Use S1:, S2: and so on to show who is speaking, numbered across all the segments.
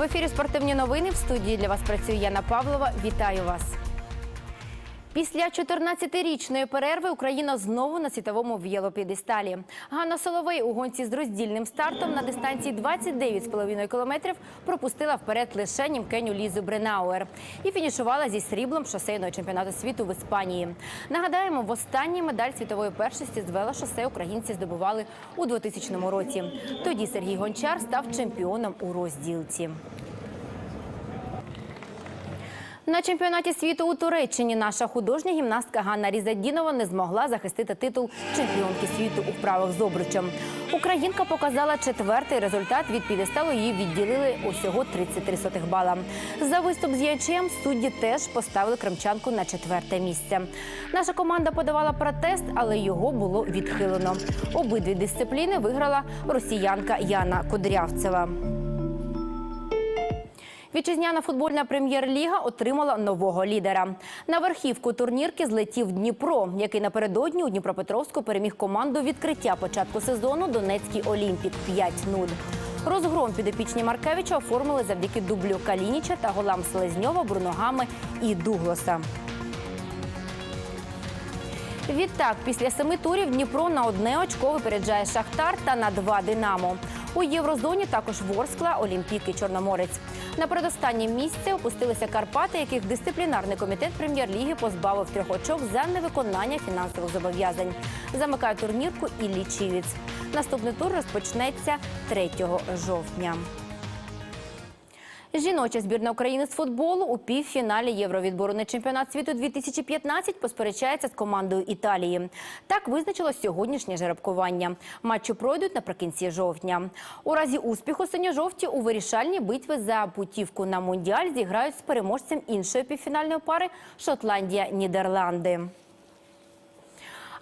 S1: В ефірі спортивні новини в студії для вас працює Яна Павлова. Вітаю вас. Після 14-річної перерви Україна знову на світовому в'єлопідесталі. Ганна Соловей у гонці з роздільним стартом на дистанції 29,5 кілометрів пропустила вперед лише німкеню Лізу Бренауер і фінішувала зі сріблом шосейного чемпіонату світу в Іспанії. Нагадаємо, в останній медаль світової першості з велошосе українці здобували у 2000 році. Тоді Сергій Гончар став чемпіоном у розділці. На чемпіонаті світу у Туреччині наша художня гімнастка Ганна Різадінова не змогла захистити титул чемпіонки світу у вправах з обручем. Українка показала четвертий результат від підесталу. Її відділили усього 33 сотих бала. За виступ з ячем судді теж поставили кримчанку на четверте місце. Наша команда подавала протест, але його було відхилено. Обидві дисципліни виграла росіянка Яна Кудрявцева. Вітчизняна футбольна прем'єр-ліга отримала нового лідера. На верхівку турнірки злетів Дніпро, який напередодні у Дніпропетровську переміг команду відкриття початку сезону Донецький Олімпік 5-0. Розгром підопічні Маркевича оформили завдяки дублю Калініча та голам Селезньова, Бруногами і Дуглоса. Відтак, після семи турів Дніпро на одне очко випереджає Шахтар та на два Динамо. У єврозоні також Ворскла, Олімпік і Чорноморець. На передостаннє місце опустилися Карпати, яких дисциплінарний комітет прем'єр-ліги позбавив трьох очок за невиконання фінансових зобов'язань. Замикає турнірку і Лічівець. Наступний тур розпочнеться 3 жовтня. Жіноча збірна України з футболу у півфіналі Євровідбору на чемпіонат світу 2015 посперечається з командою Італії. Так визначило сьогоднішнє жеребкування. Матчі пройдуть наприкінці жовтня. У разі успіху синьо-жовті у вирішальній битві за путівку на мундіаль зіграють з переможцем іншої півфінальної пари Шотландія-Нідерланди.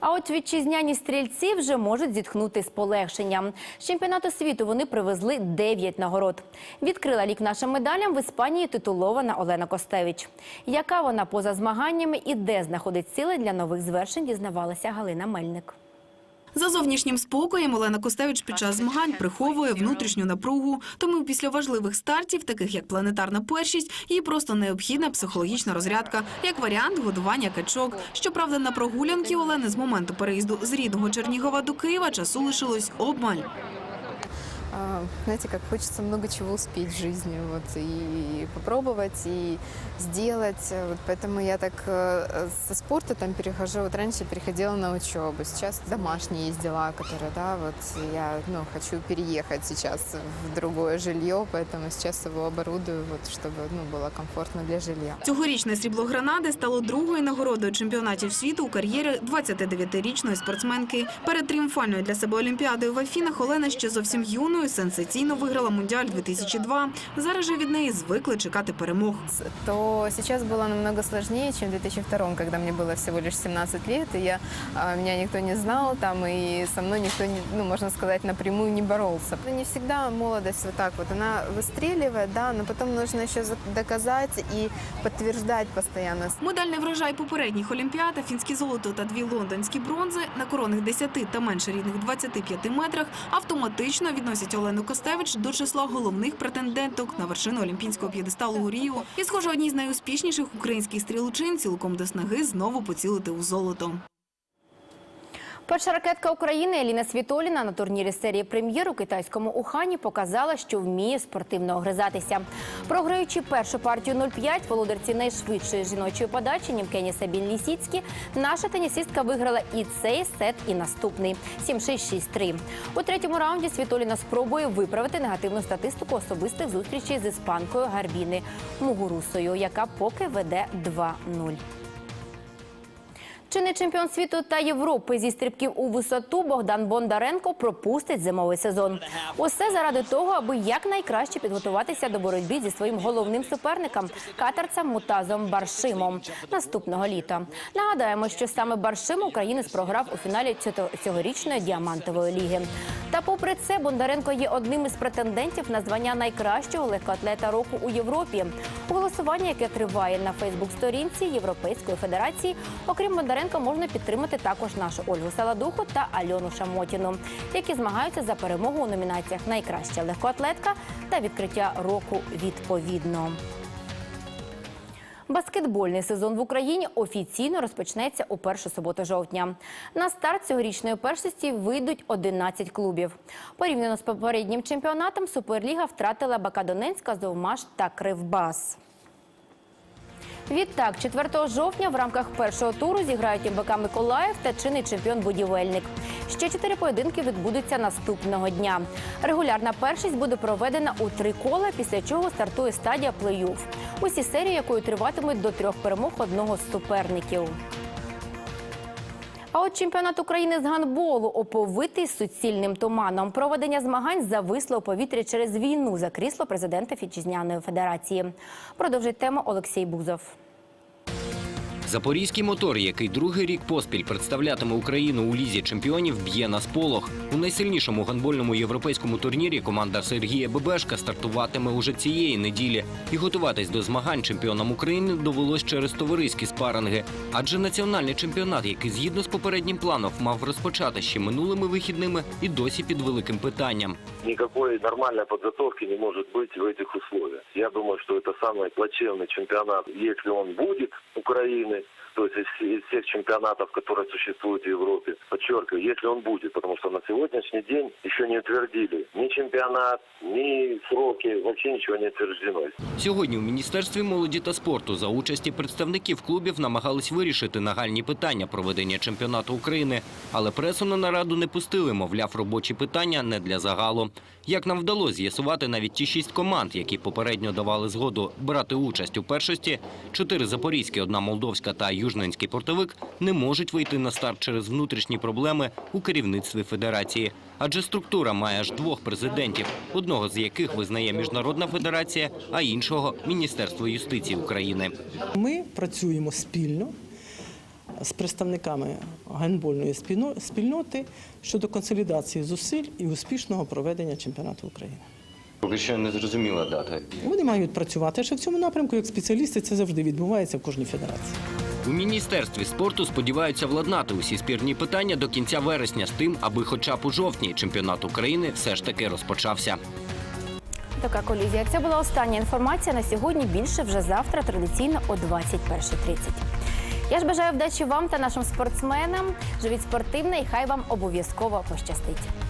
S1: А от вітчизняні стрільці вже можуть зітхнути з полегшенням. З чемпіонату світу вони привезли 9 нагород. Відкрила лік нашим медалям в Іспанії титулована Олена Костевич. Яка вона поза змаганнями і де знаходить сили для нових звершень, дізнавалася Галина Мельник.
S2: За зовнішнім спокоєм Олена Костевич під час змагань приховує внутрішню напругу. Тому після важливих стартів, таких як планетарна першість, їй просто необхідна психологічна розрядка, як варіант годування качок. Щоправда, на прогулянки Олени з моменту переїзду з рідного Чернігова до Києва часу лишилось обмаль
S3: А, Знаете, как хочется много чего успеть в жизни, вот, и попробовать, и сделать. Вот поэтому я так э, со спорта там перехожу. Вот раньше переходила на учебу, сейчас домашние есть дела, которые, да, вот я, ну, хочу переехать сейчас в другое жилье, поэтому сейчас его оборудую, вот, чтобы, ну, было комфортно для жилья.
S2: Цьогорічне срібло гранади стало другою нагородою чемпіонатів світу у кар'єрі 29-річної спортсменки. Перед тріумфальною для себе олімпіадою в Афінах Олена ще зовсім юною сенсаційно виграла мундіаль 2002. Зараз же від неї звикли чекати перемог.
S3: то сейчас было намного сложнее, чем в 2002, когда мне было всего лишь 17 лет, и я, а, меня никто не знал, там, и со мной никто, не, ну, можно сказать, напрямую не боролся. Но не всегда молодость вот так вот, она выстреливает, да, но потом нужно еще за- доказать и подтверждать постоянно.
S2: Медальний врожай попередніх олімпіад, фінське золото та дві лондонські бронзи на коронних 10 та менше рідних 25 метрах автоматично відносять Олену Костевич до числа головних претенденток на вершину олімпійського п'єдесталу Ріо. І, схоже, одній з найуспішніших українських стрілучин цілком до снаги знову поцілити у золото.
S1: Перша ракетка України Еліна Світоліна на турнірі серії прем'єр у китайському Ухані показала, що вміє спортивно огризатися. Програючи першу партію 0-5, володарці найшвидшої жіночої подачі Німкені Сабін Лісіцькі, наша тенісистка виграла і цей сет, і наступний 7-6-6-3. У третьому раунді Світоліна спробує виправити негативну статистику особистих зустрічей з іспанкою Гарбіни Мугурусою, яка поки веде 2-0. Чинний чемпіон світу та Європи зі стрибків у висоту Богдан Бондаренко пропустить зимовий сезон. Усе заради того, аби якнайкраще підготуватися до боротьби зі своїм головним суперником катарцем Мутазом Баршимом наступного літа. Нагадаємо, що саме Баршим українець програв у фіналі цього- цьогорічної діамантової ліги. Та попри це Бондаренко є одним із претендентів на звання найкращого легкоатлета року у Європі. Голосування, яке триває на Фейсбук-сторінці Європейської федерації, окрім Бондаренка, можна підтримати також нашу Ольгу Саладуху та Альону Шамотіну, які змагаються за перемогу у номінаціях Найкраща легкоатлетка та відкриття року відповідно. Баскетбольний сезон в Україні офіційно розпочнеться у першу суботу жовтня. На старт цьогорічної першості вийдуть 11 клубів. Порівняно з попереднім чемпіонатом Суперліга втратила Бакадонецька, Зовмаш та Кривбас. Відтак, 4 жовтня в рамках першого туру зіграють МВК Миколаїв та чинний чемпіон Будівельник. Ще чотири поєдинки відбудуться наступного дня. Регулярна першість буде проведена у три кола, після чого стартує стадія плей-офф. Усі серії, якою триватимуть до трьох перемог одного з суперників. А от чемпіонат України з гандболу оповитий суцільним туманом. Проведення змагань зависло у повітрі через війну за крісло президента Фітчизняної федерації. Продовжить тему Олексій Бузов.
S4: Запорізький мотор, який другий рік поспіль представлятиме Україну у лізі чемпіонів, б'є на сполох. У найсильнішому гандбольному європейському турнірі команда Сергія Бебешка стартуватиме уже цієї неділі. І готуватись до змагань чемпіонам України довелось через товариські спаринги. Адже національний чемпіонат, який згідно з попереднім планом мав розпочати ще минулими вихідними, і досі під великим питанням.
S5: Никакой нормальной подготовки не может быть в этих условиях. Я думаю, что это самый плачевный чемпионат, если он будет Украины, то есть из, из всех чемпионатов, которые существуют в Европе. Подчеркиваю, если он будет, потому что на сегодняшний день еще не утвердили ни чемпионат, ни сроки, вообще ничего не утверждено.
S4: Сьогодні у міністерстві молоді та спорту за участі представників клубів намагались вирішити нагальні питання проведення чемпіонату України, але пресу на нараду не пустили. Мовляв, робочі питання не для загалу. Як нам вдалося з'ясувати навіть ті шість команд, які попередньо давали згоду брати участь у першості, чотири запорізькі, одна молдовська та южненський портовик не можуть вийти на старт через внутрішні проблеми у керівництві федерації. Адже структура має аж двох президентів, одного з яких визнає міжнародна федерація, а іншого Міністерство юстиції України.
S6: Ми працюємо спільно з представниками гандбольної спільноти щодо консолідації зусиль і успішного проведення чемпіонату України.
S4: Поки що не зрозуміла дата.
S6: Вони мають працювати ще в цьому напрямку, як спеціалісти, це завжди відбувається в кожній федерації.
S4: У міністерстві спорту сподіваються владнати усі спірні питання до кінця вересня з тим, аби хоча б у жовтні чемпіонат України все ж таки розпочався.
S1: Така колізія. Це була остання інформація на сьогодні. Більше вже завтра, традиційно о 21.30. Я ж бажаю вдачі вам та нашим спортсменам. Живіть спортивно і хай вам обов'язково пощастить.